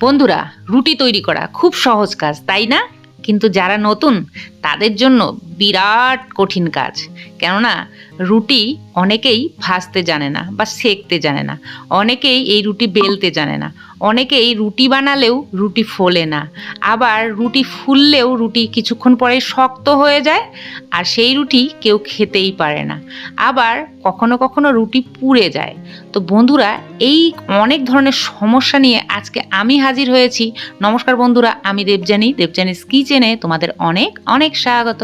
বন্ধুরা রুটি তৈরি করা খুব সহজ কাজ তাই না? কিন্তু যারা নতুন তাদের জন্য বিরাট কঠিন কাজ। কেননা, রুটি অনেকেই ভাজতে জানে না বা সেকতে জানে না। অনেকেই এই রুটি বেলতে জানে না। অনেকেই রুটি বানালেও রুটি ফোলে না। আবার রুটি ফুললেও রুটি কিছুক্ষণ পরে শক্ত হয়ে যায় আর সেই রুটি কেউ খেতেই পারে না। আবার কখনো কখনো রুটি পুড়ে যায়। তো বন্ধুরা, এই অনেক ধরনের সমস্যা নিয়ে আজকে আমি হাজির হয়েছি। নমস্কার বন্ধুরা, আমি দেবজানি দেবজানিস কিচেনে তোমাদের অনেক অনেক স্বাগত।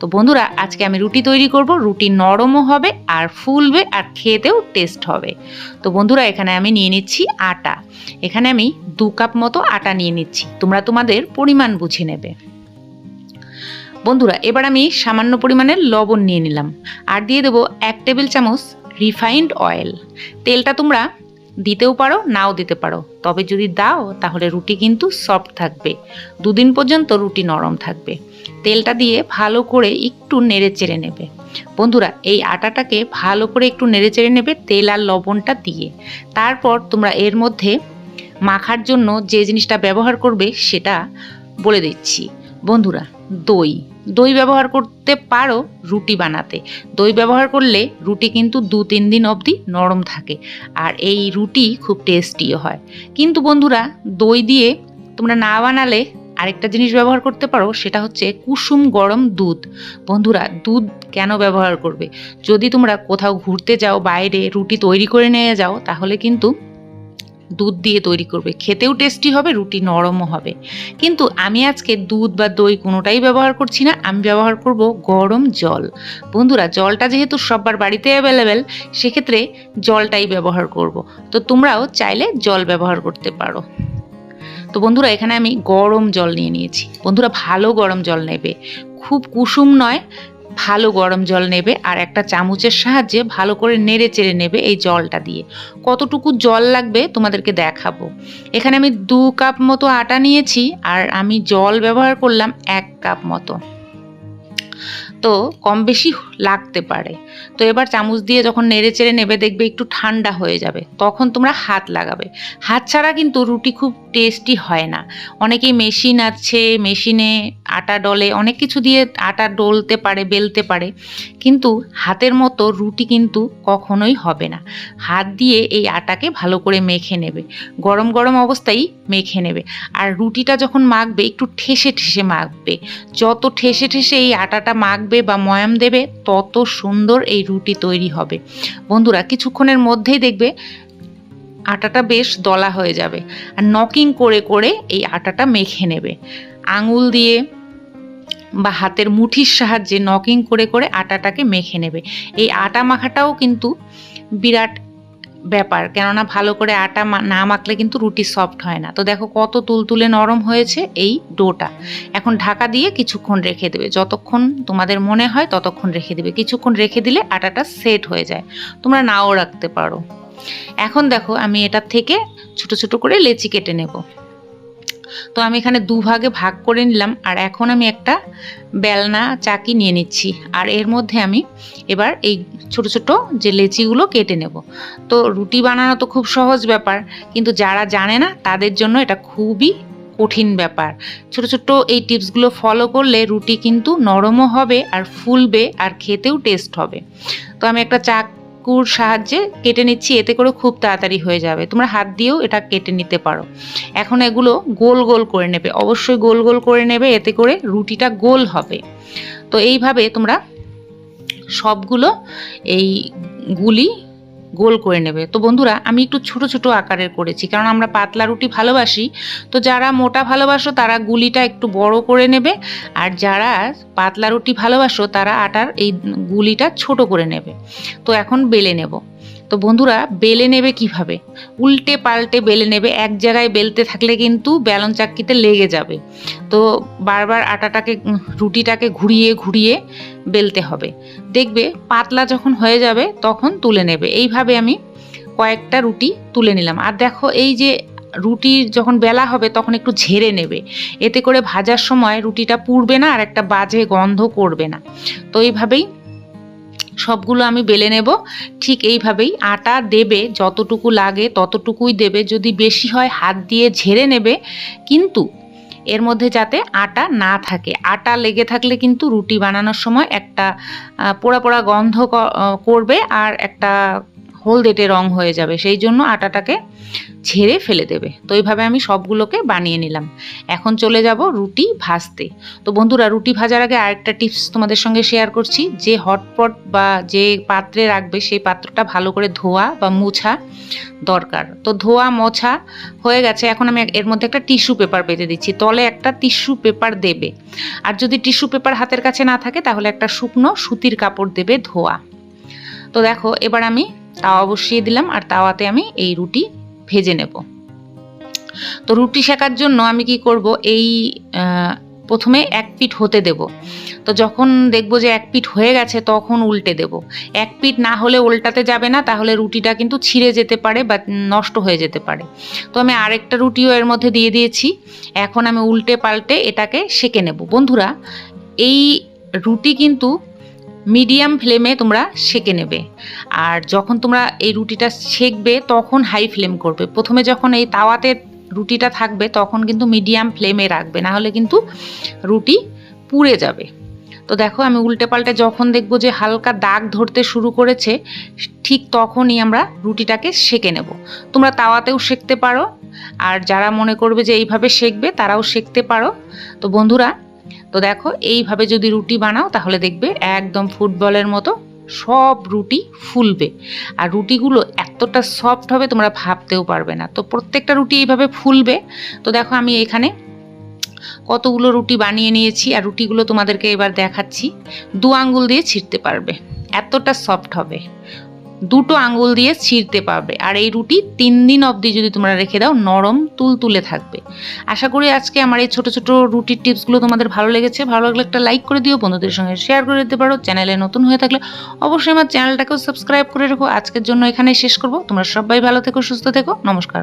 তো বন্ধুরা, আজকে আমি রুটি তৈরি করব। রুটি নরমও হবে, আর ফুলবে, আর খেতেও টেস্ট হবে। তো বন্ধুরা, এখানে আমি নিয়ে নিচ্ছি আটা। এখানে আমি দু কাপ মতো আটা নিয়ে নিচ্ছি। তোমরা তোমাদের পরিমাণ বুঝে নেবে। বন্ধুরা, এবার আমি সামান্য পরিমাণের লবণ নিয়ে নিলাম। আর দিয়ে দেবো এক টেবিল চামচ রিফাইন্ড অয়েল তেলটা তোমরা দিতেও পারো, নাও দিতে পারো। তবে যদি দাও, তাহলে রুটি কিন্তু সফট থাকবে। দুদিন পর্যন্ত রুটি নরম থাকবে। তেলটা দিয়ে ভালো করে একটু নেড়ে চেড়ে নেবে। বন্ধুরা, এই আটাটাকে ভালো করে একটু নেড়ে চেড়ে নেবে তেল আর লবণটা দিয়ে। তারপর তোমরা এর মধ্যে মাখার জন্য যে জিনিসটা ব্যবহার করবে সেটা বলে দিচ্ছি। বন্ধুরা, দই। দই ব্যবহার করতে পারো রুটি বানাতে। দই ব্যবহার করলে রুটি কিন্তু দু, তিন দিন অবধি নরম থাকে আর এই রুটি খুব টেস্টিও হয়। কিন্তু বন্ধুরা, দই দিয়ে তোমরা না বানালে আরেকটা জিনিস ব্যবহার করতে পারো, সেটা হচ্ছে কুসুম গরম দুধ। বন্ধুরা, দুধ কেন ব্যবহার করবে? যদি তোমরা কোথাও ঘুরতে যাও, বাইরে রুটি তৈরি করে নিয়ে যাও, তাহলে কিন্তু দুধ দিয়ে তৈরি করবে। খেতেও টেস্টি হবে, রুটি নরমও হবে। কিন্তু আমি আজকে দুধ বা দই কোনোটাই ব্যবহার করছি না, আমি ব্যবহার করব গরম জল। বন্ধুরা, জলটা যেহেতু সবার বাড়িতে অ্যাভেলেবেল সেক্ষেত্রে জলটাই ব্যবহার করব। তো তোমরাও চাইলে জল ব্যবহার করতে পারো। তো বন্ধুরা, এখানে আমি গরম জল নিয়ে নিয়েছি। বন্ধুরা, ভালো গরম জল নেবে। খুব কুসুম নয়, ভালো গরম জল নেবে আর একটা চামচের সাহায্যে ভালো করে নেড়ে চেড়ে নেবে এই জলটা দিয়ে। কতটুকু জল লাগবে তোমাদেরকে দেখাবো। এখানে আমি দু কাপ মতো আটা নিয়েছি আর আমি জল ব্যবহার করলাম এক কাপ মতো। তো কম বেশি লাগতে পারে। তো এবার চামচ দিয়ে যখন নেড়ে চেড়ে নেবে, দেখবে একটু ঠান্ডা হয়ে যাবে। তখন তোমরা হাত লাগাবে। হাত ছাড়া কিন্তু রুটি খুব টেস্টি হয় না। অনেকেই মেশিন আছে মেশিনে আটা ডলে, অনেক কিছু দিয়ে আটা ডলতে পারে, বেলতে পারে। কিন্তু হাতের মতো রুটি কিন্তু কখনোই হবে না। হাত দিয়ে এই আটাকে ভালো করে মেখে নেবে। গরম গরম অবস্থায় মেখে নেবে। আর রুটিটা যখন মাখবে, একটু ঠেসে ঠেসে মাখবে। যত ঠেসে ঠেসে এই আটাটা মাখবে বা ময়াম দেবে, তত সুন্দর এই রুটি তৈরি হবে। বন্ধুরা, কিছুক্ষণের মধ্যেই দেখবে আটাটা বেশ দলা হয়ে যাবে। আর নকিং করে করে এই আটাটা মেখে নেবে। আঙুল দিয়ে বা হাতের মুঠির সাহায্যে নকিং করে করে আটাটাকে মেখে নেবে। এই আটা মাখাটাও কিন্তু বিরাট ব্যাপার। কেননা ভালো করে আটা না মাখলে কিন্তু রুটি সফট হয় না। তো দেখো কত তুলতুলে নরম হয়েছে এই ডোটা। এখন ঢাকা দিয়ে কিছুক্ষণ রেখে দেবে। যতক্ষণ তোমাদের মনে হয় ততক্ষণ রেখে দেবে। কিছুক্ষণ রেখে দিলে আটাটা সেট হয়ে যায়। তোমরা নাও রাখতে পারো। এখন দেখো আমি এটার থেকে ছোট ছোট করে লেচি কেটে নেব। তো আমি এখানে দুভাগে ভাগ করে নিলাম, আর এখন আমি একটা বেলনা চাকি নিয়ে নিচ্ছি, আর এর মধ্যে আমি এবার এই ছোট ছোট যে লেচিগুলো কেটে নেব। তো রুটি বানানো তো খুব সহজ ব্যাপার, কিন্তু যারা জানে না তাদের জন্য এটা খুবই কঠিন ব্যাপার। ছোট ছোট এই টিপসগুলো ফলো করলে রুটি কিন্তু নরমও হবে আর ফুলবে আর খেতেও টেস্ট হবে। তো আমি একটা চাকুর সাহায্যে কেটে নিচ্ছি, এতে করে খুব তাড়াতাড়ি হয়ে যাবে। তোমরা হাত দিয়েও এটা কেটে নিতে পারো। এখন এগুলো গোল গোল করে নেবে। অবশ্যই গোল গোল করে নেবে, এতে করে রুটিটা গোল হবে। তো এইভাবে তোমরা সবগুলো এই গুলি গোল করে নেবে। তো বন্ধুরা, আমি একটু ছোট ছোট আকারের করেছি, কারণ আমরা পাতলা রুটি ভালোবাসি। তো যারা মোটা ভালোবাসো, তারা গুলিটা একটু বড় করে নেবে, আর যারা পাতলা রুটি ভালোবাসো, তারা আটার এই গুলিটা ছোট করে নেবে। তো এখন বেলে নেব। তো বন্ধুরা, বেলে নেবে কীভাবে? উল্টে পাল্টে বেলে নেবে। এক জায়গায় বেলতে থাকলে কিন্তু বেলন চাক্কিতে লেগে যাবে। তো বারবার আটাটাকে রুটিটাকে ঘুরিয়ে ঘুরিয়ে বেলতে হবে। দেখবে পাতলা যখন হয়ে যাবে, তখন তুলে নেবে। এইভাবে আমি কয়েকটা রুটি তুলে নিলাম। আর দেখো, এই যে রুটি যখন বেলা হবে, তখন একটু ঝেড়ে নেবে। এতে করে ভাজার সময় রুটিটা পুড়বে না, আর একটা বাজে গন্ধ করবে না। তো এইভাবেই সবগুলো আমি বেলে নেব। ঠিক এইভাবেই আটা দেবে, যতটুকু লাগে ততটুকুই দেবে। যদি বেশি হয়, হাত দিয়ে ঝেড়ে নেবে। কিন্তু এর মধ্যে যাতে আটা না থাকে। আটা লেগে থাকলে কিন্তু রুটি বানানোর সময় একটা পোড়া পোড়া গন্ধ করবে আর একটা হলদেটে রং হয়ে যাবে, সেই জন্য আটাটাকে ছেড়ে ফেলে দেবে। তো এইভাবে আমি সবগুলোকে বানিয়ে নিলাম। এখন চলে যাব রুটি ভাজতে। তো বন্ধুরা, রুটি ভাজার আগে আরেকটা টিপস তোমাদের সঙ্গে শেয়ার করছি। যে হটপট বা যে পাত্রে রাখবে, সেই পাত্রটা ভালো করে ধোয়া বা মুছা দরকার। তো ধোয়া, মোছা হয়ে গেছে। এখন আমি এর মধ্যে একটা টিস্যু পেপার বেঁধে দিচ্ছি। তলে একটা টিস্যু পেপার দেবে। আর যদি টিস্যু পেপার হাতের কাছে না থাকে, তাহলে একটা শুকনো সুতির কাপড় দেবে ধোয়া। তো দেখো, এবার আমি তাওয়া বসিয়ে দিলাম আর তাওয়াতে আমি এই রুটি ভেজে নেব। তো রুটি শেখার জন্য আমি কি করব, এই প্রথমে এক পিঠ হতে দেব। তো যখন দেখব যে এক পিঠ হয়ে গেছে তখন উল্টে দেব। এক পিঠ না হলে উল্টাতে যাবে না, তাহলে রুটিটা কিন্তু ছিঁড়ে যেতে পারে বা নষ্ট হয়ে যেতে পারে। তো আমি আরেকটা রুটিও এর মধ্যে দিয়ে দিয়েছি। এখন আমি উল্টে পাল্টে এটাকে সেকে নেব। বন্ধুরা, এই রুটি কিন্তু মিডিয়াম ফ্লেমে তোমরা সেকে নেবে। আর যখন তোমরা এই রুটিটা সেকবে, তখন হাই ফ্লেম করবে। প্রথমে যখন এই তাওয়াতে রুটিটা থাকবে, তখন কিন্তু মিডিয়াম ফ্লেমে রাখবে। না হলে কিন্তু রুটি পুড়ে যাবে। তো দেখো, আমি উল্টে পাল্টে যখন দেখব যে হালকা দাগ ধরতে শুরু করেছে, ঠিক তখনই আমরা রুটিটাকে সেকে নেব। তোমরা তাওয়াতেও সেকতে পারো। আর যারা মনে করবে যে এইভাবে সেকবে, তারাও সেকতে পারো। তো বন্ধুরা তো দেখো, এইভাবে যদি রুটি বানাও, তাহলে দেখবে একদম ফুটবলের মতো সব রুটি ফুলবে। আর রুটিগুলো এতটা সফট হবে, তোমরা ভাবতেও পারবে না। তো প্রত্যেকটা রুটি এইভাবে ফুলবে। তো দেখো, আমি এখানে কতগুলো রুটি বানিয়ে নিয়েছি, আর রুটিগুলো তোমাদেরকে এবার দেখাচ্ছি। দু আঙ্গুল দিয়ে ছিঁড়তে পারবে। এতটা সফট হবে। দুটো আঙুল দিয়ে ছিঁড়তে পারবে। আর এই রুটি তিন দিন অবধি যদি তোমরা রেখে দাও, নরম তুল তুলে থাকবে। আশা করি আজকে আমার এই ছোট ছোট রুটির টিপসগুলো তোমাদের ভালো লেগেছে। ভালো লাগলে একটা লাইক করে দিও, বন্ধুদের সঙ্গে শেয়ার করে দিতে পারো। চ্যানেলে নতুন হয়ে থাকলে অবশ্যই আমার চ্যানেলটাকেও সাবস্ক্রাইব করে রেখো। আজকের জন্য এখানে শেষ করব। তোমরা সবাই ভালো থেকো, সুস্থ থেকো। নমস্কার।